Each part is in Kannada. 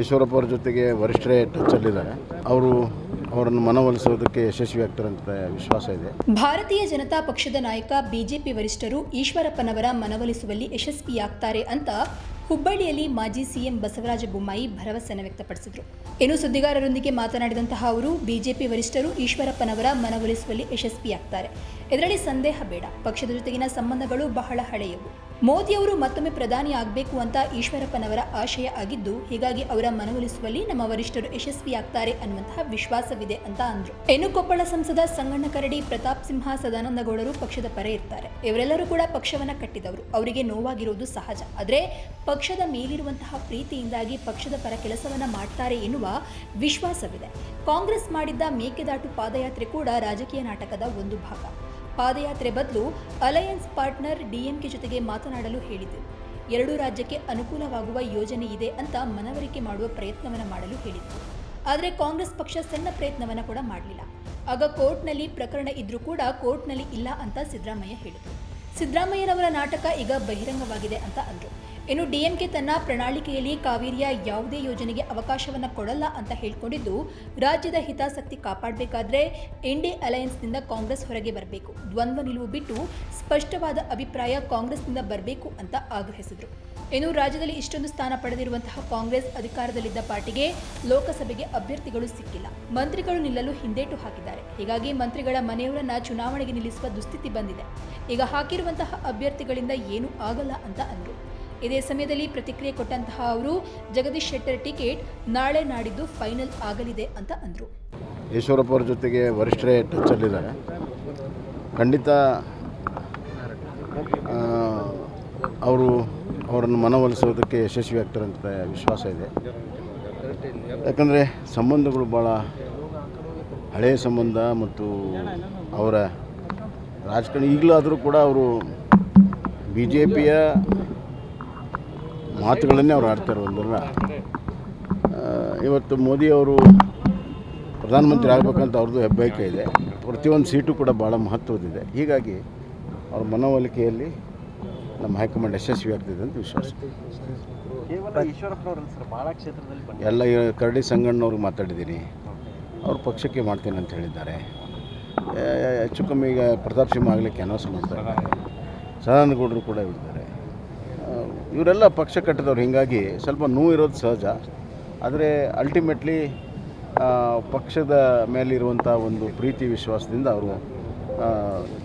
ಈಶ್ವರಪ್ಪ ಅವ್ರ ಜೊತೆಗೆ ವರಿಷ್ಠರೇ ಟಚ್ಚಲ್ಲಿದ್ದಾರೆ. ಅವರು ಅವರನ್ನು ಮನವೊಲಿಸೋದಕ್ಕೆ ಯಶಸ್ವಿ ಅಂತ ವಿಶ್ವಾಸ ಇದೆ. ಭಾರತೀಯ ಜನತಾ ಪಕ್ಷದ ನಾಯಕ, ಬಿಜೆಪಿ ವರಿಷ್ಠರು ಈಶ್ವರಪ್ಪನವರ ಮನವೊಲಿಸುವಲ್ಲಿ ಯಶಸ್ವಿಯಾಗ್ತಾರೆ ಅಂತ ಹುಬ್ಬಳ್ಳಿಯಲ್ಲಿ ಮಾಜಿ ಸಿಎಂ ಬಸವರಾಜ ಬೊಮ್ಮಾಯಿ ಭರವಸೆಯನ್ನು ವ್ಯಕ್ತಪಡಿಸಿದರು. ಇನ್ನು ಸುದ್ದಿಗಾರರೊಂದಿಗೆ ಮಾತನಾಡಿದಂತಹ ಅವರು, ಬಿಜೆಪಿ ವರಿಷ್ಠರು ಈಶ್ವರಪ್ಪನವರ ಮನವೊಲಿಸುವಲ್ಲಿ ಯಶಸ್ವಿಯಾಗ್ತಾರೆ. ಇದರಲ್ಲಿ ಸಂದೇಹ ಬೇಡ. ಪಕ್ಷದ ಜೊತೆಗಿನ ಸಂಬಂಧಗಳು ಬಹಳ ಹಳೆಯವು. ಮೋದಿಯವರು ಮತ್ತೊಮ್ಮೆ ಪ್ರಧಾನಿ ಆಗಬೇಕು ಅಂತ ಈಶ್ವರಪ್ಪನವರ ಆಶಯ ಆಗಿದ್ದು, ಹೀಗಾಗಿ ಅವರ ಮನವೊಲಿಸುವಲ್ಲಿ ನಮ್ಮ ವರಿಷ್ಠರು ಯಶಸ್ವಿಯಾಗ್ತಾರೆ ಅನ್ನುವಂತಹ ವಿಶ್ವಾಸವಿದೆ ಅಂತ ಅಂದ್ರು. ಇನ್ನು ಕೊಪ್ಪಳ ಸಂಸದ ಸಂಗಣ್ಣ ಕರಡಿ, ಪ್ರತಾಪ್ ಸಿಂಹ, ಸದಾನಂದಗೌಡರು ಪಕ್ಷದ ಪರ ಇರ್ತಾರೆ. ಇವರೆಲ್ಲರೂ ಕೂಡ ಪಕ್ಷವನ್ನ ಕಟ್ಟಿದವರು. ಅವರಿಗೆ ನೋವಾಗಿರುವುದು ಸಹಜ. ಆದ್ರೆ ಪಕ್ಷದ ಮೇಲಿರುವಂತಹ ಪ್ರೀತಿಯಿಂದಾಗಿ ಪಕ್ಷದ ಪರ ಕೆಲಸವನ್ನ ಮಾಡ್ತಾರೆ ಎನ್ನುವ ವಿಶ್ವಾಸವಿದೆ. ಕಾಂಗ್ರೆಸ್ ಮಾಡಿದ್ದ ಮೇಕೆದಾಟು ಪಾದಯಾತ್ರೆ ಕೂಡ ರಾಜಕೀಯ ನಾಟಕದ ಒಂದು ಭಾಗ. ಪಾದಯಾತ್ರೆ ಬದಲು ಅಲಯನ್ಸ್ ಪಾರ್ಟ್ನರ್ ಡಿಎಂಕೆ ಜೊತೆಗೆ ಮಾತನಾಡಲು ಹೇಳಿದರು ಎರಡೂ ರಾಜ್ಯಕ್ಕೆ ಅನುಕೂಲವಾಗುವ ಯೋಜನೆ ಇದೆ ಅಂತ ಮನವರಿಕೆ ಮಾಡುವ ಪ್ರಯತ್ನವನ್ನು ಮಾಡಲು ಹೇಳಿದರು ಆದರೆ ಕಾಂಗ್ರೆಸ್ ಪಕ್ಷ ಸಣ್ಣ ಪ್ರಯತ್ನವನ್ನು ಕೂಡ ಮಾಡಲಿಲ್ಲ. ಆಗ ಕೋರ್ಟ್ನಲ್ಲಿ ಪ್ರಕರಣ ಇದ್ರೂ ಕೂಡ ಕೋರ್ಟ್ನಲ್ಲಿ ಇಲ್ಲ ಅಂತ ಸಿದ್ದರಾಮಯ್ಯ ಹೇಳಿದರು. ಸಿದ್ದರಾಮಯ್ಯನವರ ನಾಟಕ ಈಗ ಬಹಿರಂಗವಾಗಿದೆ ಅಂತ ಅಂದರು. ಇನ್ನು ಡಿಎಂಕೆ ತನ್ನ ಪ್ರಣಾಳಿಕೆಯಲ್ಲಿ ಕಾವೇರಿಯ ಯಾವುದೇ ಯೋಜನೆಗೆ ಅವಕಾಶವನ್ನು ಕೊಡಲ್ಲ ಅಂತ ಹೇಳಿಕೊಂಡಿದ್ದು, ರಾಜ್ಯದ ಹಿತಾಸಕ್ತಿ ಕಾಪಾಡಬೇಕಾದ್ರೆ ಎನ್ಡಿ ಅಲಯನ್ಸ್ನಿಂದ ಕಾಂಗ್ರೆಸ್ ಹೊರಗೆ ಬರಬೇಕು. ದ್ವಂದ್ವ ನಿಲುವು ಬಿಟ್ಟು ಸ್ಪಷ್ಟವಾದ ಅಭಿಪ್ರಾಯ ಕಾಂಗ್ರೆಸ್ನಿಂದ ಬರಬೇಕು ಅಂತ ಆಗ್ರಹಿಸಿದರು. ಇನ್ನು ರಾಜ್ಯದಲ್ಲಿ ಇಷ್ಟೊಂದು ಸ್ಥಾನ ಪಡೆದಿರುವಂತಹ ಕಾಂಗ್ರೆಸ್ ಅಧಿಕಾರದಲ್ಲಿದ್ದ ಪಾರ್ಟಿಗೆ ಲೋಕಸಭೆಗೆ ಅಭ್ಯರ್ಥಿಗಳು ಸಿಕ್ಕಿಲ್ಲ. ಮಂತ್ರಿಗಳು ನಿಲ್ಲಲು ಹಿಂದೇಟು ಹಾಕಿದ್ದಾರೆ. ಹೀಗಾಗಿ ಮಂತ್ರಿಗಳ ಮನೆಯವರನ್ನ ಚುನಾವಣೆಗೆ ನಿಲ್ಲಿಸುವ ದುಸ್ಥಿತಿ ಬಂದಿದೆ. ಈಗ ಹಾಕಿರುವಂತಹ ಅಭ್ಯರ್ಥಿಗಳಿಂದ ಏನೂ ಆಗಲ್ಲ ಅಂತ ಅಂದರು. ಇದೇ ಸಮಯದಲ್ಲಿ ಪ್ರತಿಕ್ರಿಯೆ ಕೊಟ್ಟಂತಹ ಅವರು, ಜಗದೀಶ್ ಶೆಟ್ಟರ್ ಟಿಕೆಟ್ ನಾಳೆ ನಾಡಿದ್ದು ಫೈನಲ್ ಆಗಲಿದೆ ಅಂತ ಅಂದರು. ಈಶ್ವರಪ್ಪ ಅವ್ರ ಜೊತೆಗೆ ವರಿಷ್ಠರೇ ಟಚ್ಚಲ್ಲಿದ್ದಾರೆ ಖಂಡಿತ ಅವರು ಅವರನ್ನು ಮನವೊಲಿಸೋದಕ್ಕೆ ಯಶಸ್ವಿ ಆಗ್ತಾರೆ ಅಂತ ವಿಶ್ವಾಸ ಇದೆ. ಯಾಕಂದರೆ ಸಂಬಂಧಗಳು ಭಾಳ ಹಳೆಯ ಸಂಬಂಧ ಮತ್ತು ಅವರ ರಾಜಕಾರಣ ಈಗಲೂ ಆದರೂ ಕೂಡ ಅವರು ಬಿ ಜೆ ಪಿಯ ಮಾತುಗಳನ್ನೇ ಅವ್ರು ಆಡ್ತಾರೆ ಒಂದಲ್ಲ ಇವತ್ತು ಮೋದಿಯವರು ಪ್ರಧಾನಮಂತ್ರಿ ಆಗಬೇಕಂತ ಅವ್ರದ್ದು ಹೆಬ್ಬಯಕೆ ಇದೆ. ಪ್ರತಿಯೊಂದು ಸೀಟು ಕೂಡ ಭಾಳ ಮಹತ್ವದಿದೆ ಹೀಗಾಗಿ ಅವ್ರ ಮನವೊಲಿಕೆಯಲ್ಲಿ ನಮ್ಮ ಹೈಕಮಾಂಡ್ ಯಶಸ್ವಿ ಆಗ್ತಿದೆ ಅಂತ ವಿಶ್ವಾಸ. ಎಲ್ಲ ಕರಡಿ ಸಂಗಣ್ಣವ್ರಿಗೆ ಮಾತಾಡಿದ್ದೀನಿ. ಅವ್ರ ಪಕ್ಷಕ್ಕೆ ಮಾಡ್ತೀನಿ ಅಂತ ಹೇಳಿದ್ದಾರೆ. ಹೆಚ್ಚು ಕಮ್ಮಿ ಈಗ ಪ್ರತಾಪ್ ಸಿಂಹ ಆಗಲಿಕ್ಕೆ ಅನೌನ್ಸ್ ಮಾಡ್ತಾರೆ ಸದಾನಂದಗೌಡರು ಕೂಡ ಇದ್ದಾರೆ. ಇವರೆಲ್ಲ ಪಕ್ಷ ಕಟ್ಟಿದವ್ರು ಹೀಗಾಗಿ ಸ್ವಲ್ಪ ನೋವು ಇರೋದು ಸಹಜ. ಆದರೆ ಅಲ್ಟಿಮೇಟ್ಲಿ ಪಕ್ಷದ ಮೇಲಿರುವಂಥ ಒಂದು ಪ್ರೀತಿ ವಿಶ್ವಾಸದಿಂದ ಅವರು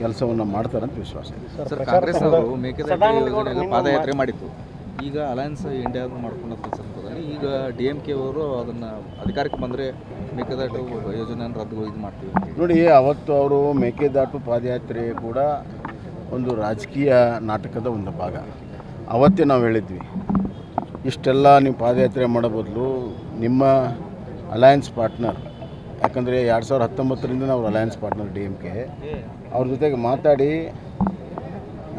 ಕೆಲಸವನ್ನು ಮಾಡ್ತಾರಂತ ವಿಶ್ವಾಸ. ಇದೆ ಸರ್ ಕಾಂಗ್ರೆಸ್ ಅವರು ಮೇಕೆದಾಟು ಪಾದಯಾತ್ರೆ ಮಾಡಿತ್ತು. ಈಗ ಅಲಯನ್ಸ್ ಇಂಡಿಯಾ ಮಾಡ್ಕೊಂಡ ಸಂದರ್ಭದಲ್ಲಿ ಈಗ ಡಿ ಎಂ ಕೆ ಅವರು ಅದನ್ನು ಅಧಿಕಾರಕ್ಕೆ ಬಂದರೆ ಮೇಕೆದಾಟು ಯೋಜನೆಯನ್ನು ರದ್ದು ಇದು ಮಾಡ್ತೀವಿ ನೋಡಿ ಅವತ್ತು ಅವರು ಮೇಕೆದಾಟು ಪಾದಯಾತ್ರೆ ಕೂಡ ಒಂದು ರಾಜಕೀಯ ನಾಟಕದ ಒಂದು ಭಾಗ. ಅವತ್ತೇ ನಾವು ಹೇಳಿದ್ವಿ, ಇಷ್ಟೆಲ್ಲ ನೀವು ಪಾದಯಾತ್ರೆ ಮಾಡೋ ಬದಲು ನಿಮ್ಮ ಅಲಯನ್ಸ್ ಪಾರ್ಟ್ನರ್, ಯಾಕಂದರೆ ಎರಡು ಸಾವಿರದ ಹತ್ತೊಂಬತ್ತರಿಂದ ನಾವು alliance partner D M K, ಅವ್ರ ಜೊತೆಗೆ ಮಾತಾಡಿ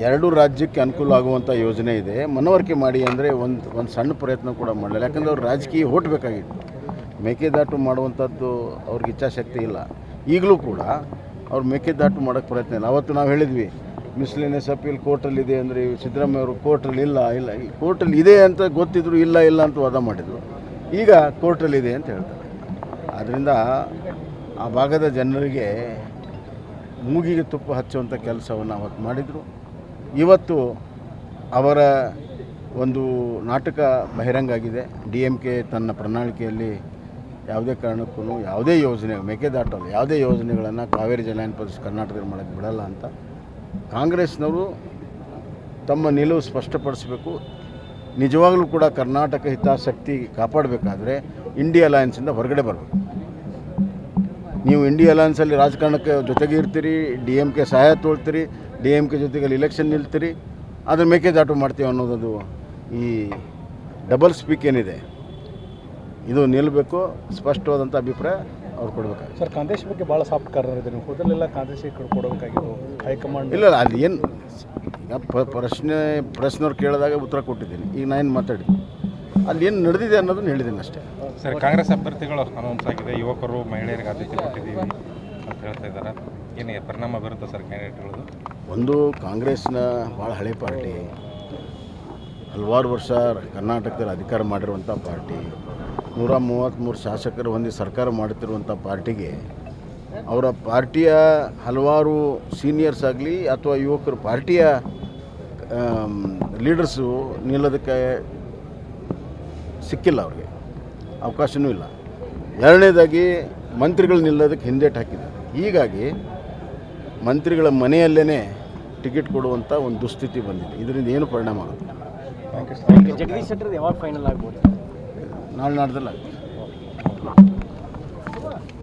ಎರಡೂ ರಾಜ್ಯಕ್ಕೆ ಅನುಕೂಲ ಆಗುವಂಥ ಯೋಜನೆ ಇದೆ, ಮನವರಿಕೆ ಮಾಡಿ ಅಂದರೆ ಒಂದು ಒಂದು ಸಣ್ಣ ಪ್ರಯತ್ನ ಕೂಡ ಮಾಡಲಿಲ್ಲ. ಯಾಕಂದರೆ ಅವ್ರು ರಾಜಕೀಯ ಹೋಟ್ಬೇಕಾಗಿತ್ತು ಮೇಕೆದಾಟು ಮಾಡುವಂಥದ್ದು ಅವ್ರಿಗೆ ಇಚ್ಛಾಶಕ್ತಿ ಇಲ್ಲ. ಈಗಲೂ ಕೂಡ ಅವ್ರು ಮೇಕೆದಾಟು ಮಾಡೋಕ್ಕೆ ಪ್ರಯತ್ನ ಇಲ್ಲ. ಅವತ್ತು ನಾವು ಹೇಳಿದ್ವಿ ಮಿಸ್ಲೇನಿಯಸ್ ಅಪೀಲ್ ಕೋರ್ಟಲ್ಲಿ ಇದೆ ಅಂದರೆ ಸಿದ್ದರಾಮಯ್ಯ ಅವರು ಕೋರ್ಟಲ್ಲಿ ಇಲ್ಲ ಇಲ್ಲ ಕೋರ್ಟಲ್ಲಿ ಇದೆ ಅಂತ ಗೊತ್ತಿದ್ರು ಇಲ್ಲ ಇಲ್ಲ ಅಂತ ವಾದ ಮಾಡಿದರು. ಈಗ ಕೋರ್ಟಲ್ಲಿ ಇದೆ ಅಂತ ಹೇಳ್ತಾರೆ. ಆದ್ದರಿಂದ ಆ ಭಾಗದ ಜನರಿಗೆ ಮೂಗಿಗೆ ತುಪ್ಪ ಹಚ್ಚುವಂಥ ಕೆಲಸವನ್ನು ಅವತ್ತು ಮಾಡಿದರು. ಇವತ್ತು ಅವರ ಒಂದು ನಾಟಕ ಬಹಿರಂಗ ಆಗಿದೆ. ಡಿ ಎಂ ಕೆ ತನ್ನ ಪ್ರಣಾಳಿಕೆಯಲ್ಲಿ ಯಾವುದೇ ಕಾರಣಕ್ಕೂ ಯಾವುದೇ ಯೋಜನೆ ಮೇಕೆದಾಟಲ್ಲ ಯಾವುದೇ ಯೋಜನೆಗಳನ್ನು ಕಾವೇರಿ ಜಲಾಯನ ಪ್ರದೇಶ ಕರ್ನಾಟಕದಲ್ಲಿ ಮಾಡೋಕ್ಕೆ ಬಿಡಲ್ಲ ಅಂತ ಕಾಂಗ್ರೆಸ್ನವರು ತಮ್ಮ ನಿಲುವು ಸ್ಪಷ್ಟಪಡಿಸಬೇಕು. ನಿಜವಾಗಲೂ ಕೂಡ ಕರ್ನಾಟಕ ಹಿತಾಸಕ್ತಿ ಕಾಪಾಡಬೇಕಾದ್ರೆ ಇಂಡಿಯಾ ಅಲಯನ್ಸಿಂದ ಹೊರಗಡೆ ಬರಬೇಕು. ನೀವು ಇಂಡಿಯಾ ಅಲಯನ್ಸಲ್ಲಿ ರಾಜಕಾರಣಕ್ಕೆ ಜೊತೆಗೆ ಇರ್ತೀರಿ, ಡಿ ಎಂ ಕೆ ಸಹಾಯ ತೋಳ್ತೀರಿ, ಡಿ ಎಂ ಕೆ ಜೊತೆಗೆ ಇಲೆಕ್ಷನ್ ನಿಲ್ತೀರಿ, ಅದ್ರ ಮೇಕೆದಾಟು ಮಾಡ್ತೀವಿ ಅನ್ನೋದೊಂದು ಈ ಡಬಲ್ ಸ್ಪೀಕ್ ಏನಿದೆ. ಇದು ನಿಲ್ಲಬೇಕು ಸ್ಪಷ್ಟವಾದಂಥ ಅಭಿಪ್ರಾಯ. ಅವ್ರು ಕೊಡಬೇಕಾಗಿ ಸರ್ ಕಾಂಗ್ರೆಸ್ ಬಗ್ಗೆ ಭಾಳ ಸಾಫ್ಟ್ ಕಾರ್ನರ್ ಇದೆ ನೀವು ಹೋದಲ್ಲೆಲ್ಲ ಕಾಂಗ್ರೆಸ್ ಕೊಡಬೇಕಾಗಿತ್ತು. ಹೈಕಮಾಂಡ್ ಇಲ್ಲ ಇಲ್ಲ ಅಲ್ಲಿ ಏನು ಈಗ ಪ್ರಶ್ನೆ ಪ್ರಶ್ನವ್ರು ಕೇಳಿದಾಗ ಉತ್ತರ ಕೊಟ್ಟಿದ್ದೀನಿ. ಈಗ ನಾನು ಏನು ಮಾತಾಡಿದ್ದೀನಿ ಅಲ್ಲಿ ಏನು ನಡೆದಿದೆ ಅನ್ನೋದನ್ನ ಹೇಳಿದ್ದೀನಿ ಅಷ್ಟೇ. ಸರ್ ಕಾಂಗ್ರೆಸ್ ಅಭ್ಯರ್ಥಿಗಳು ಅನೌನ್ಸ್ ಆಗಿದೆ. ಯುವಕರು ಮಹಿಳೆಯರಿಗೆ ಆದ್ಯತೆ ಕೊಟ್ಟಿದ್ದೀವಿ ಅಂತ ಹೇಳ್ತಾ ಇದ್ದಾರೆ. ಏನು ಪರಿಣಾಮ ಬೀರುತ್ತೆ ಸರ್ ಕ್ಯಾಂಡಿಡೇಟ್ಗಳದ್ದು ಒಂದು ಕಾಂಗ್ರೆಸ್ನ ಭಾಳ ಹಳೆ ಪಾರ್ಟಿ. ಹಲವಾರು ವರ್ಷ ಕರ್ನಾಟಕದಲ್ಲಿ ಅಧಿಕಾರ ಮಾಡಿರುವಂಥ ಪಾರ್ಟಿ. ನೂರ ಮೂವತ್ತ್ಮೂರು ಶಾಸಕರು ಹೊಂದಿ ಸರ್ಕಾರ ಮಾಡುತ್ತಿರುವಂಥ ಪಾರ್ಟಿಗೆ ಅವರ ಪಾರ್ಟಿಯ ಹಲವಾರು ಸೀನಿಯರ್ಸ್ ಆಗಲಿ ಅಥವಾ ಯುವಕರು ಪಾರ್ಟಿಯ ಲೀಡರ್ಸು ನಿಲ್ಲೋದಕ್ಕೆ ಸಿಕ್ಕಿಲ್ಲ ಅವ್ರಿಗೆ. ಅವಕಾಶವೂ ಇಲ್ಲ. ಎರಡನೇದಾಗಿ ಮಂತ್ರಿಗಳು ನಿಲ್ಲೋದಕ್ಕೆ ಹಿಂದೇಟು ಹಾಕಿದ್ದಾರೆ. ಹೀಗಾಗಿ ಮಂತ್ರಿಗಳ ಮನೆಯಲ್ಲೇ ಟಿಕೆಟ್ ಕೊಡುವಂಥ ಒಂದು ದುಸ್ಥಿತಿ ಬಂದಿದೆ. ಇದರಿಂದ ಏನು ಪರಿಣಾಮ ಆಗುತ್ತೆ? ಜಗದೀಶ್ ಶೆಟ್ಟರ್ ಯಾವಾಗ ಫೈನಲ್ ಆಗ್ಬೋದು? ನಾಳೆ ನಾಡ್ದಲ್ಲ